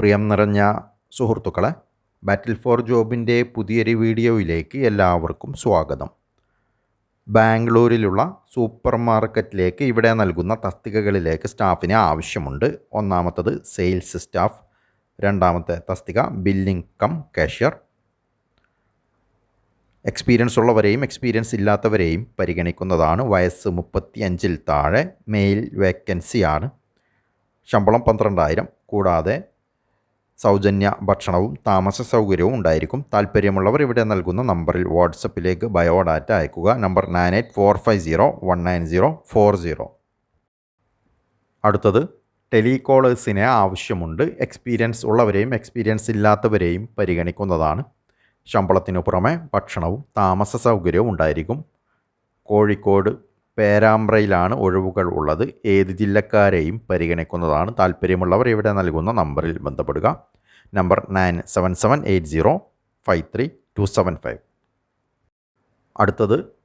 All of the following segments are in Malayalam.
പ്രിയം നിറഞ്ഞ സുഹൃത്തുക്കളെ ബാറ്റിൽ ഫോർ ജോബിന്റെ പുതിയൊരു വീഡിയോയിലേക്ക് എല്ലാവർക്കും സ്വാഗതം. ബാംഗ്ലൂരിലുള്ള സൂപ്പർ മാർക്കറ്റിലേക്ക് ഇവിടെ നൽകുന്ന തസ്തികകളിലേക്ക് സ്റ്റാഫിന് ആവശ്യമുണ്ട്. ഒന്നാമത്തത് സെയിൽസ് സ്റ്റാഫ് രണ്ടാമത്തെ തസ്തിക ബില്ലിംഗ് കം കാഷ്യർ. എക്സ്പീരിയൻസ് ഉള്ളവരെയും എക്സ്പീരിയൻസ് ഇല്ലാത്തവരെയും പരിഗണിക്കുന്നതാണ്. വയസ്സ് മുപ്പത്തി അഞ്ചിൽ താഴെ മെയിൽ വേക്കൻസിയാണ് ശമ്പളം പന്ത്രണ്ടായിരം കൂടാതെ സൗജന്യ ഭക്ഷണവും താമസ സൗകര്യവും ഉണ്ടായിരിക്കും. താല്പര്യമുള്ളവർ ഇവിടെ നൽകുന്ന നമ്പറിൽ വാട്സപ്പിലേക്ക് ബയോഡാറ്റ അയക്കുക. Number nine eight four five zero one nine zero four zero. അടുത്തത് ടെലികോളേഴ്സിനെ ആവശ്യമുണ്ട്. എക്സ്പീരിയൻസ് ഉള്ളവരെയും എക്സ്പീരിയൻസ് ഇല്ലാത്തവരെയും പരിഗണിക്കുന്നതാണ്. ശമ്പളത്തിനു പുറമെ ഭക്ഷണവും താമസ സൗകര്യവും ഉണ്ടായിരിക്കും. കോഴിക്കോട് പേരാമ്പ്രയിലാണ് ഒഴിവുകൾ ഉള്ളത്. ഏത് ജില്ലക്കാരെയും പരിഗണിക്കുന്നതാണ് താല്പര്യമുള്ളവർ ഇവിടെ നൽകുന്ന നമ്പറിൽ ബന്ധപ്പെടുക. Number nine seven seven eight zero five three two seven five. അടുത്തത്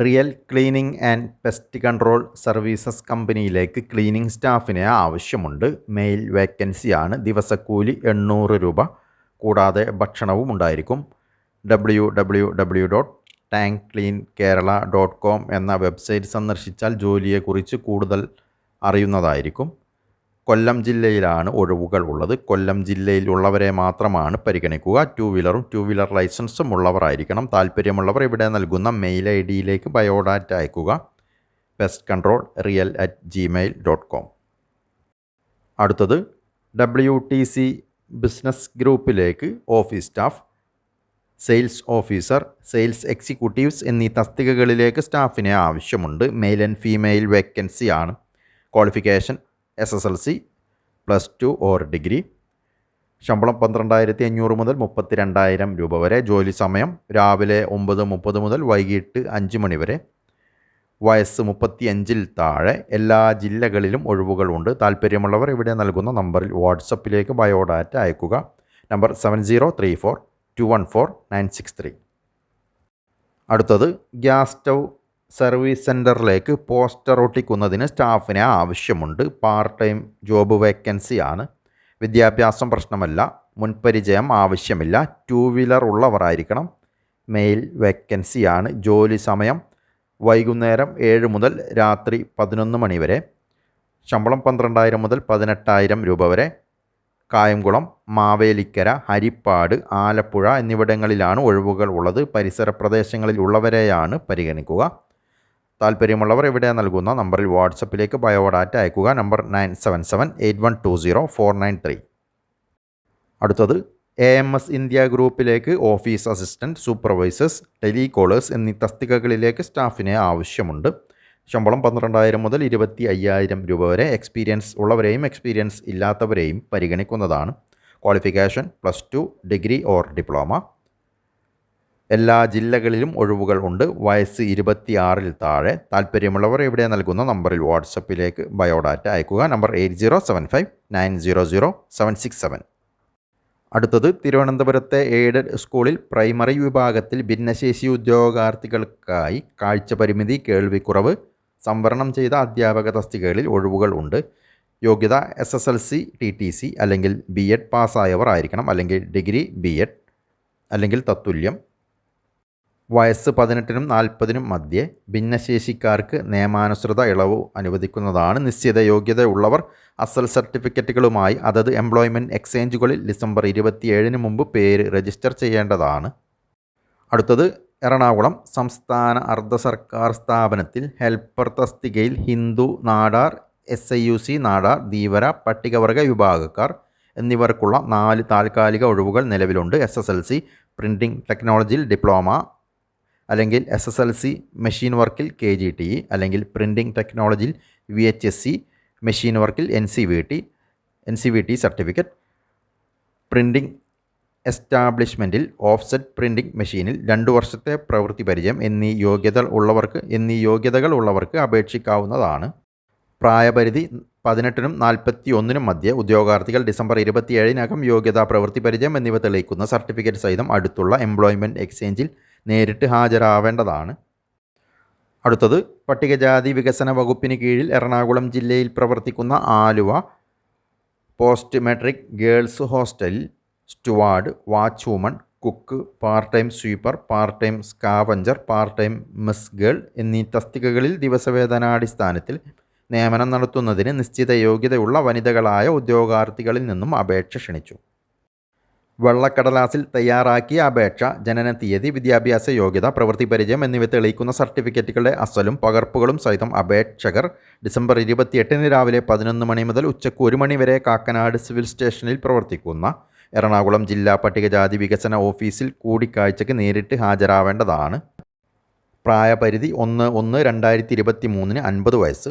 real cleaning and pest control services കമ്പനിയിലേക്ക് ക്ലീനിംഗ് സ്റ്റാഫിനെ ആവശ്യമുണ്ട്. മെയിൽ വേക്കൻസിയാണ് ദിവസക്കൂലി എണ്ണൂറ് രൂപ. കൂടാതെ ഭക്ഷണവും ഉണ്ടായിരിക്കും. W W W dot tank clean Kerala dot com എന്ന വെബ്സൈറ്റ് സന്ദർശിച്ചാൽ ജോലിയെക്കുറിച്ച് കൂടുതൽ അറിയുന്നതായിരിക്കും. കൊല്ലം ജില്ലയിലാണ് ഒഴിവുകൾ ഉള്ളത്. കൊല്ലം ജില്ലയിൽ ഉള്ളവരെ മാത്രമാണ് പരിഗണിക്കുക. ടു വീലറും ടു വീലർ ലൈസൻസും ഉള്ളവരായിരിക്കണം. താല്പര്യമുള്ളവർ ഇവിടെ നൽകുന്ന മെയിൽ ഐ ഡിയിലേക്ക് ബയോഡാറ്റ അയക്കുക. Pest control real at Gmail dot com അടുത്തത് ഡബ്ല്യു ടി സി ബിസിനസ് ഗ്രൂപ്പിലേക്ക് office staff. Sales officer sales executives എന്നീ തസ്തികകളിലേക്ക് സ്റ്റാഫിനെ ആവശ്യമുണ്ട്. മെയിൽ ആൻഡ് ഫീമെയിൽ വേക്കൻസി ആണ്. Qualification S S L C plus two or degree. ശമ്പളം പന്ത്രണ്ടായിരത്തി അഞ്ഞൂറ് മുതൽ മുപ്പത്തി രണ്ടായിരം രൂപ വരെ. ജോലി സമയം രാവിലെ ഒമ്പത് മുപ്പത് മുതൽ വൈകിട്ട് അഞ്ച് മണി വരെ. വയസ്സ് മുപ്പത്തി അഞ്ചിൽ താഴെ. എല്ലാ ജില്ലകളിലും ഒഴിവുകളുണ്ട് താല്പര്യമുള്ളവർ ഇവിടെ നൽകുന്ന നമ്പറിൽ വാട്സപ്പിലേക്ക് ബയോഡാറ്റ അയക്കുക. Number seven zero three four two one four nine six three അടുത്തത് ഗ്യാസ് സ്റ്റൗ സർവീസ് സെന്ററിലേക്ക് പോസ്റ്റർ ഒട്ടിക്കുന്നതിന് സ്റ്റാഫിനെ ആവശ്യമുണ്ട്. പാർട്ട് ടൈം ജോബ് വേക്കൻസി ആണ്. വിദ്യാഭ്യാസം പ്രശ്നമല്ല. മുൻപരിചയം ആവശ്യമില്ല. Two wheeler ഉള്ളവരായിരിക്കണം. മെയിൽ വേക്കൻസിയാണ് ജോലി സമയം വൈകുന്നേരം ഏഴ് മുതൽ രാത്രി പതിനൊന്ന് മണി വരെ. ശമ്പളം പന്ത്രണ്ടായിരം മുതൽ പതിനെട്ടായിരം രൂപ വരെ. കായംകുളം മാവേലിക്കര ഹരിപ്പാട് ആലപ്പുഴ എന്നിവിടങ്ങളിലാണ് ഒഴിവുകൾ ഉള്ളത്. പരിസര പ്രദേശങ്ങളിൽ ഉള്ളവരെയാണ് പരിഗണിക്കുക. താല്പര്യമുള്ളവർ ഇവിടെ നൽകുന്ന നമ്പറിൽ വാട്സപ്പിലേക്ക് ബയോഡാറ്റ അയക്കുക. Number nine seven seven eight one two zero four nine three. അടുത്തത് എ എം എസ് ഇന്ത്യ ഗ്രൂപ്പിലേക്ക് ഓഫീസ് അസിസ്റ്റന്റ് സൂപ്പർവൈസേഴ്സ് ടെലികോളേഴ്സ് എന്നീ തസ്തികകളിലേക്ക് സ്റ്റാഫിനെ ആവശ്യമുണ്ട്. ശമ്പളം പന്ത്രണ്ടായിരം മുതൽ ഇരുപത്തി അയ്യായിരം രൂപ വരെ എക്സ്പീരിയൻസ് ഉള്ളവരെയും എക്സ്പീരിയൻസ് ഇല്ലാത്തവരെയും പരിഗണിക്കുന്നതാണ്. Qualification plus two degree or diploma എല്ലാ ജില്ലകളിലും ഒഴിവുകൾ ഉണ്ട്. വയസ്സ് ഇരുപത്തിയാറിൽ താഴെ. താല്പര്യമുള്ളവർ ഇവിടെ നൽകുന്ന നമ്പറിൽ വാട്സപ്പിലേക്ക് ബയോഡാറ്റ അയക്കുക. Number eight zero seven five nine zero zero seven six seven. അടുത്തത് തിരുവനന്തപുരത്തെ എയ്ഡഡ് സ്കൂളിൽ പ്രൈമറി വിഭാഗത്തിൽ ഭിന്നശേഷി ഉദ്യോഗാർത്ഥികൾക്കായി കാഴ്ച പരിമിതി കേൾവിക്കുറവ് സംവരണം ചെയ്ത അധ്യാപക തസ്തികകളിൽ ഒഴിവുകൾ ഉണ്ട്. യോഗ്യത S S L C T T C അല്ലെങ്കിൽ ബി എഡ് പാസ്സായവർ ആയിരിക്കണം. അല്ലെങ്കിൽ ഡിഗ്രി ബി എഡ് അല്ലെങ്കിൽ തത്തുല്യം. വയസ്സ് പതിനെട്ടിനും നാൽപ്പതിനും മധ്യേ ഭിന്നശേഷിക്കാർക്ക് നിയമാനുസൃത ഇളവ് അനുവദിക്കുന്നതാണ് നിശ്ചിത യോഗ്യതയുള്ളവർ. അസൽ സർട്ടിഫിക്കറ്റുകളുമായി അതത് എംപ്ലോയ്മെന്റ് എക്സ്ചേഞ്ചുകളിൽ ഡിസംബർ ഇരുപത്തിയേഴിന് മുമ്പ് പേര് രജിസ്റ്റർ ചെയ്യേണ്ടതാണ്. അടുത്തത് എറണാകുളം സംസ്ഥാന അർദ്ധ സർക്കാർ സ്ഥാപനത്തിൽ ഹെൽപ്പർ തസ്തികയിൽ Hindu Nadar S I U C Nadar Dheevara പട്ടികവർഗ വിഭാഗക്കാർ എന്നിവർക്കുള്ള നാല് താൽക്കാലിക ഒഴിവുകൾ നിലവിലുണ്ട്. S S L C printing ടെക്നോളജിയിൽ ഡിപ്ലോമ അല്ലെങ്കിൽ S S L C machine വർക്കിൽ കെ ജി ടി ഇ അല്ലെങ്കിൽ പ്രിന്റിംഗ് ടെക്നോളജിയിൽ V H S C machine വർക്കിൽ N C V T N C V T certificate printing establishment offset printing മെഷീനിൽ രണ്ട് വർഷത്തെ പ്രവൃത്തി പരിചയം എന്നീ യോഗ്യത ഉള്ളവർക്ക് എന്നീ യോഗ്യതകൾ ഉള്ളവർക്ക് അപേക്ഷിക്കാവുന്നതാണ്. പ്രായപരിധി പതിനെട്ടിനും നാൽപ്പത്തി ഒന്നിനും മധ്യ ഉദ്യോഗാർത്ഥികൾ ഡിസംബർ ഇരുപത്തിയേഴിനകം യോഗ്യതാ പ്രവൃത്തി പരിചയം എന്നിവ തെളിയിക്കുന്ന സർട്ടിഫിക്കറ്റ് സഹിതം അടുത്തുള്ള എംപ്ലോയ്മെന്റ് എക്സ്ചേഞ്ചിൽ നേരിട്ട് ഹാജരാവേണ്ടതാണ്. അടുത്തത് പട്ടികജാതി വികസന വകുപ്പിന് കീഴിൽ എറണാകുളം ജില്ലയിൽ പ്രവർത്തിക്കുന്ന ആലുവ പോസ്റ്റ് മെട്രിക് ഗേൾസ് ഹോസ്റ്റലിൽ steward watchwoman cook part time sweeper part time scavenger part time mess girl എന്നീ തസ്തികകളിൽ ദിവസവേതനാടിസ്ഥാനത്തിൽ നിയമനം നടത്തുന്നതിന് നിശ്ചിത യോഗ്യതയുള്ള വനിതകളായ ഉദ്യോഗാർത്ഥികളിൽ നിന്നും അപേക്ഷ ക്ഷണിച്ചു. വെള്ളക്കടലാസിൽ തയ്യാറാക്കിയ അപേക്ഷ ജനന തീയതി വിദ്യാഭ്യാസ യോഗ്യത പ്രവൃത്തി പരിചയം എന്നിവ തെളിയിക്കുന്ന സർട്ടിഫിക്കറ്റുകളുടെ അസലും പകർപ്പുകളും സഹിതം അപേക്ഷകർ ഡിസംബർ ഇരുപത്തിയെട്ടിന് രാവിലെ പതിനൊന്ന് മണി മുതൽ ഉച്ചയ്ക്ക് ഒരു മണി വരെ കാക്കനാട് സിവിൽ സ്റ്റേഷനിൽ പ്രവർത്തിക്കുന്ന എറണാകുളം ജില്ലാ പട്ടികജാതി വികസന ഓഫീസിൽ കൂടിക്കാഴ്ചയ്ക്ക് നേരിട്ട് ഹാജരാവേണ്ടതാണ്. പ്രായപരിധി ഒന്ന് ഒന്ന് രണ്ടായിരത്തി ഇരുപത്തി മൂന്നിന് അൻപത് വയസ്സ്.